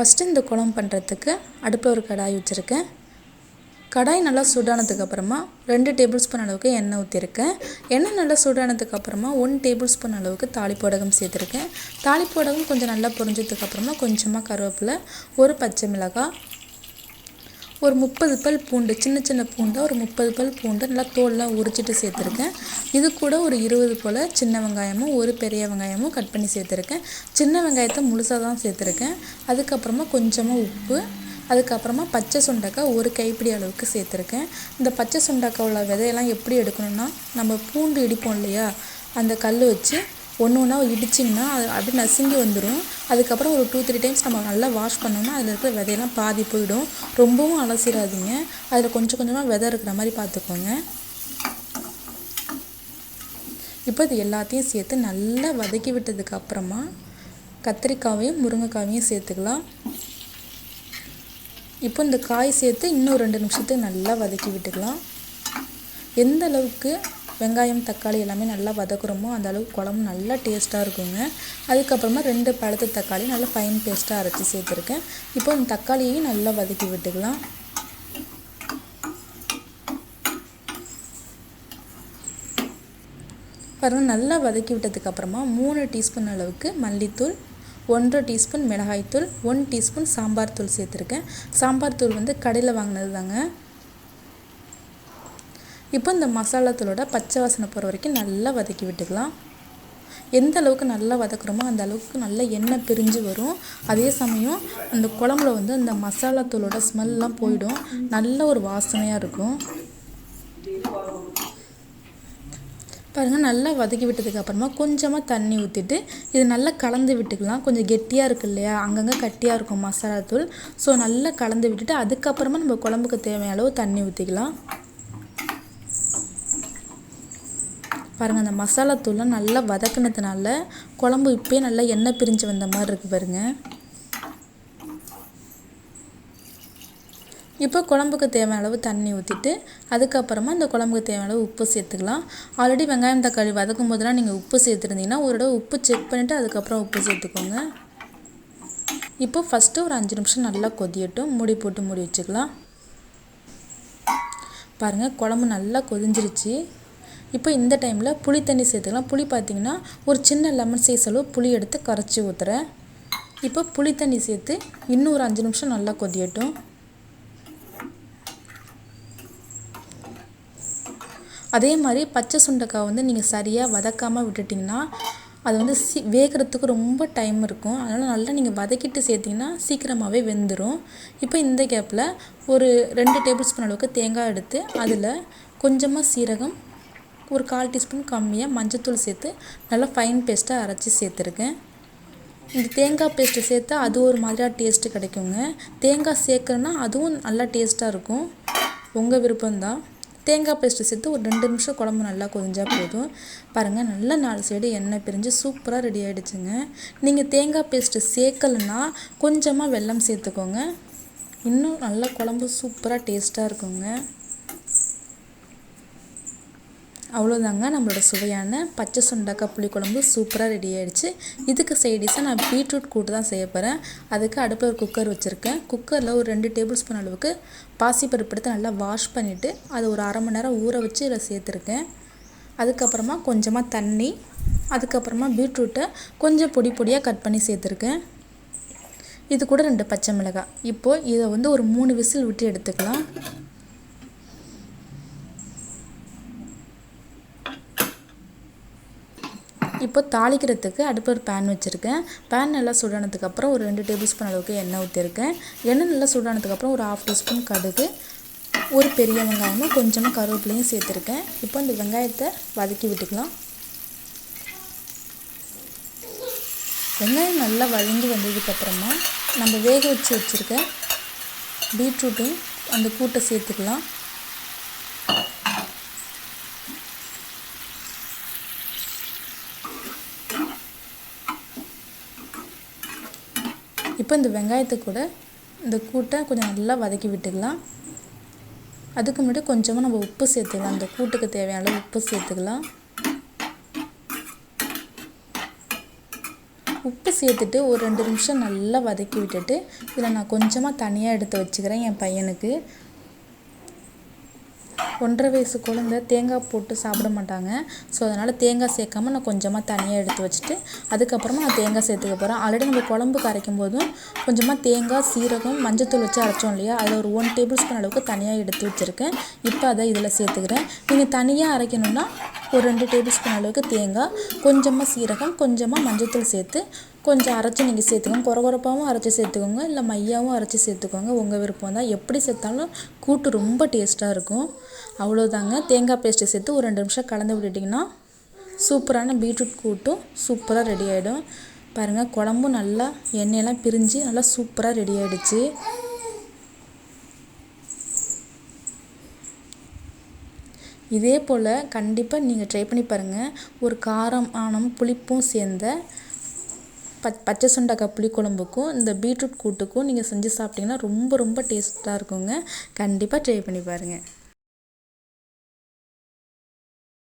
First இந்த குழம்பு பண்ணுறதுக்கு அடுப்பில் ஒரு கடாய் வச்சுருக்கேன். கடாய் நல்லா சூடானதுக்கப்புறமா ரெண்டு டேபிள் ஸ்பூன் அளவுக்கு எண்ணெய் ஊற்றிருக்கேன் எண்ணெய் நல்லா சூடானதுக்கப்புறமா ஒன் டேபிள் ஸ்பூன் அளவுக்கு தாளிப்போடகம் சேர்த்துருக்கேன். தாளிப்போடகம் கொஞ்சம் நல்லா பொரிஞ்சதுக்கப்புறமா கொஞ்சமாக கருவேப்பிலை ஒரு பச்சை மிளகாய் ஒரு முப்பது பல் பூண்டு சின்ன சின்ன பூண்டாக ஒரு முப்பது பல் பூண்டு நல்லா தோல்லாம் உரிச்சிட்டு சேர்த்துருக்கேன். இது கூட ஒரு இருபது போல் சின்ன வெங்காயமும் ஒரு பெரிய வெங்காயமும் கட் பண்ணி சேர்த்துருக்கேன். சின்ன வெங்காயத்தை முழுசாக தான் சேர்த்துருக்கேன். அதுக்கப்புறமா கொஞ்சமாக உப்பு அதுக்கப்புறமா பச்சை சுண்டக்காய் ஒரு கைப்பிடி அளவுக்கு சேர்த்துருக்கேன். இந்த பச்சை சுண்டக்காய் உள்ள விதையெல்லாம் எப்படி எடுக்கணும்னா நம்ம பூண்டு இடிப்போம் இல்லையா அந்த கல் வச்சு ஒன்று ஒன்றா இடிச்சிங்கன்னா அது அப்படியே நசுங்கி வந்துடும் அதுக்கப்புறம் ஒரு டூ த்ரீ டைம்ஸ் நம்ம நல்லா வாஷ் பண்ணோம்னா அதில் இருக்கிற விதையெல்லாம் பாதி போயிடும். ரொம்பவும் அலசிடாதீங்க அதில் கொஞ்சம் கொஞ்சமாக விதை இருக்கிற மாதிரி பார்த்துக்கோங்க. இப்போ இது எல்லாத்தையும் சேர்த்து நல்லா வதக்கி விட்டதுக்கு அப்புறமா கத்திரிக்காவையும் முருங்கைக்காவையும் சேர்த்துக்கலாம். இப்போ இந்த காய் சேர்த்து இன்னும் ரெண்டு நிமிஷத்துக்கு நல்லா வதக்கி விட்டுக்கலாம். எந்த அளவுக்கு வெங்காயம் தக்காளி எல்லாமே நல்லா வதக்குறோமோ அந்த அளவுக்கு குழம்பு நல்லா டேஸ்ட்டாக இருக்குங்க. அதுக்கப்புறமா ரெண்டு பழுத்த தக்காளி நல்லா ஃபைன் பேஸ்ட்டாக அரைச்சி சேர்த்துருக்கேன். இப்போ இந்த தக்காளியையும் நல்லா வதக்கி விட்டுக்கலாம். பாருங்கள் நல்லா வதக்கி விட்டதுக்கப்புறமா மூணு டீஸ்பூன் அளவுக்கு மல்லித்தூள் ஒன்றரை டீஸ்பூன் மிளகாய்த்தூள் ஒன் டீஸ்பூன் சாம்பார் தூள் சேர்த்துருக்கேன். சாம்பார் தூள் வந்து கடையில் வாங்கினது தாங்க இப்போ இந்த மசாலா தூளோட பச்சை வாசனை போகிற வரைக்கும் நல்லா வதக்கி விட்டுக்கலாம். எந்த அளவுக்கு நல்லா வதக்குறோமோ அந்த அளவுக்கு நல்ல எண்ணெய் பிரிஞ்சு வரும். அதே சமயம் அந்த குழம்புல வந்து அந்த மசாலா தூளோட ஸ்மெல்லாம் போயிடும். நல்ல ஒரு வாசனையாக இருக்கும். பாருங்கள் நல்லா வதக்கி விட்டதுக்கு அப்புறமா கொஞ்சமாக தண்ணி ஊற்றிட்டு இது நல்லா கலந்து விட்டுக்கலாம். கொஞ்சம் கெட்டியாக இருக்கு இல்லையா? அங்கங்கே கட்டியாக இருக்கும் மசாலா தூள். ஸோ நல்லா கலந்து விட்டுட்டு அதுக்கப்புறமா நம்ம குழம்புக்கு தேவையான அளவு தண்ணி ஊற்றிக்கலாம் பாருங்கள் அந்த மசாலா தூள்லாம் நல்லா வதக்குனதுனால குழம்பு இப்போயே நல்லா எண்ணெய் பிரிஞ்சு வந்த மாதிரி இருக்குது பாருங்கள் இப்போ குழம்புக்கு தேவையான அளவு தண்ணி ஊற்றிட்டு அதுக்கப்புறமா இந்த குழம்புக்கு தேவையான அளவு உப்பு சேர்த்துக்கலாம். ஆல்ரெடி வெங்காயம் தக்காளி வதக்கும் போதெல்லாம் நீங்கள் உப்பு சேர்த்துருந்தீங்கன்னா ஒரு தடவை உப்பு செக் பண்ணிவிட்டு அதுக்கப்புறம் உப்பு சேர்த்துக்கோங்க. இப்போ ஃபஸ்ட்டு ஒரு அஞ்சு நிமிஷம் நல்லா கொதியட்டும். மூடி போட்டு மூடி வச்சுக்கலாம். பாருங்கள் குழம்பு நல்லா கொதிஞ்சிருச்சு. இப்போ இந்த டைமில் புளி தண்ணி சேர்த்துக்கலாம். புளி பார்த்திங்கன்னா ஒரு சின்ன லெமன் சைஸ் அளவு புளி எடுத்து கரைச்சி ஊற்றுறேன் இப்போ புளி தண்ணி சேர்த்து இன்னும் ஒரு அஞ்சு நிமிஷம் நல்லா கொதியட்டும். அதே மாதிரி பச்சை சுண்டைக்காய் வந்து நீங்கள் சரியாக வதக்காமல் விட்டுட்டிங்கன்னா அது வந்து சி வேகிறதுக்கு ரொம்ப டைம் இருக்கும். அதனால் நல்லா நீங்கள் வதக்கிட்டு சேர்த்திங்கன்னா சீக்கிரமாகவே வெந்துடும் இப்போ இந்த கேப்பில் ஒரு ரெண்டு டேபிள் ஸ்பூன் அளவுக்கு தேங்காய் எடுத்து அதில் கொஞ்சமாக சீரகம் ஒரு கால் டீஸ்பூன் கம்மியாக மஞ்சத்தூள் சேர்த்து நல்லா ஃபைன் பேஸ்ட்டாக அரைச்சி சேர்த்துருக்கேன். இந்த தேங்காய் பேஸ்ட்டு சேர்த்தா அது ஒரு மாதிரியாக டேஸ்ட்டு கிடைக்குங்க. தேங்காய் சேர்க்குறேன்னா அதுவும் நல்லா டேஸ்ட்டாக இருக்கும். உங்கள் விருப்பம்தான். தேங்காய் பேஸ்ட்டு சேர்த்து ஒரு ரெண்டு நிமிஷம் குழம்பு நல்லா கொதிஞ்சா போதும். பாருங்கள் நல்லா நாலு சைடு எண்ணெய் பிரிஞ்சு சூப்பராக ரெடி ஆகிடுச்சுங்க நீங்கள் தேங்காய் பேஸ்ட்டு சேர்க்கலைன்னா கொஞ்சமாக வெல்லம் சேர்த்துக்கோங்க. இன்னும் நல்லா குழம்பு சூப்பராக டேஸ்ட்டாக இருக்குங்க. அவ்வளோதாங்க நம்மளோட சுவையான பச்சை சுண்டக்காய் புளிக்குழம்பு சூப்பராக ரெடி ஆகிடுச்சு இதுக்கு சைடிஷாக நான் பீட்ரூட் கூட்டு தான் செய்ய போகிறேன் அதுக்கு அடுப்பில் ஒரு குக்கர் வச்சுருக்கேன். குக்கரில் ஒரு ரெண்டு டேபிள் ஸ்பூன் அளவுக்கு பாசிப்பருப்பு எடுத்து நல்லா வாஷ் பண்ணிவிட்டு அதை ஒரு அரை மணி நேரம் ஊற வச்சு இதில் சேர்த்துருக்கேன். அதுக்கப்புறமா கொஞ்சமாக தண்ணி அதுக்கப்புறமா பீட்ரூட்டை கொஞ்சம் பொடி பொடியாக கட் பண்ணி சேர்த்துருக்கேன். இது கூட ரெண்டு பச்சை மிளகாய். இப்போது இதை வந்து ஒரு மூணு விசில் விட்டு எடுத்துக்கலாம். இப்போ தாளிக்கிறதுக்கு அடுப்பு ஒரு பேன் வச்சுருக்கேன். பேன் நல்லா சுடானதுக்கப்புறம் ஒரு ரெண்டு டேபிள் ஸ்பூன் அளவுக்கு எண்ணெய் ஊற்றிருக்கேன் எண்ணெய் நல்லா சுடானதுக்கப்புறம் ஒரு ஆஃப் டீஸ்பூன் கடுகு ஒரு பெரிய வெங்காயமும் கொஞ்சமாக கருவேப்பிலையும் சேர்த்துருக்கேன். இப்போ இந்த வெங்காயத்தை வதக்கி விட்டுக்கலாம். வெங்காயம் நல்லா வதங்கி வந்ததுக்கப்புறமா நம்ம வேக வச்சு வச்சுருக்க பீட்ரூட்டையும் அந்த கூட்டை சேர்த்துக்கலாம். இப்போ இந்த வெங்காயத்தை கூட இந்த கூட்டை கொஞ்சம் நல்லா வதக்கி விட்டுக்கலாம். அதுக்கு முன்னாடி கொஞ்சமாக நம்ம உப்பு சேர்த்துக்கலாம். இந்த கூட்டுக்கு தேவையான உப்பு சேர்த்துக்கலாம். உப்பு சேர்த்துட்டு ஒரு ரெண்டு நிமிஷம் நல்லா வதக்கி விட்டுட்டு இதில் நான் கொஞ்சமாக தனியாக எடுத்து வச்சுக்கிறேன் என் பையனுக்கு. ஒன்றரை வயசு குழந்த தேங்காய் போட்டு சாப்பிட மாட்டாங்க. ஸோ அதனால் தேங்காய் சேர்க்காம நான் கொஞ்சமாக தனியாக எடுத்து வச்சுட்டு அதுக்கப்புறமா நான் தேங்காய் சேர்த்துக்க போகிறேன் ஆல்ரெடி நம்ம குழம்பு கரைக்கும் போதும் கொஞ்சமாக தேங்காய் சீரகம் மஞ்சத்தூள் வச்சு அரைச்சோம் இல்லையா? அதில் ஒரு ஒன் டேபிள் ஸ்பூன் அளவுக்கு தனியாக எடுத்து வச்சுருக்கேன். இப்போ அதை இதில் சேர்த்துக்கிறேன். நீங்கள் தனியாக அரைக்கணுன்னா ஒரு ரெண்டு டேபிள் ஸ்பூன் அளவுக்கு தேங்காய் கொஞ்சமாக சீரகம் கொஞ்சமாக மஞ்சத்தூள் சேர்த்து கொஞ்சம் அரைச்சி நீங்கள் சேர்த்துக்கோங்க. குறகுறப்பாகவும் அரைச்சி சேர்த்துக்கோங்க. இல்லை மையாவும் அரைச்சி சேர்த்துக்கோங்க. உங்கள் விருப்பம் தான். எப்படி சேர்த்தாலும் கூட்டு ரொம்ப டேஸ்ட்டாக இருக்கும். அவ்வளோதாங்க தேங்காய் பேஸ்ட்டு சேர்த்து ஒரு ரெண்டு நிமிஷம் கலந்து விட்டுட்டிங்கன்னா சூப்பரான பீட்ரூட் கூட்டும் சூப்பராக ரெடி ஆகிடும் பாருங்கள் குழம்பும் நல்லா எண்ணெயெல்லாம் பிரிஞ்சு நல்லா சூப்பராக ரெடி ஆகிடுச்சு இதே போல் கண்டிப்பாக நீங்கள் ட்ரை பண்ணி பாருங்கள் ஒரு காரம் ஆனம் புளிப்பும் சேர்ந்த பச் பச்சை சுண்டக்காய் புளிக்குழம்புக்கும் இந்த பீட்ரூட் கூட்டுக்கும் நீங்கள் செஞ்சு சாப்பிட்டிங்கன்னா ரொம்ப ரொம்ப டேஸ்ட்டாக இருக்குங்க. கண்டிப்பாக ட்ரை பண்ணி பாருங்கள்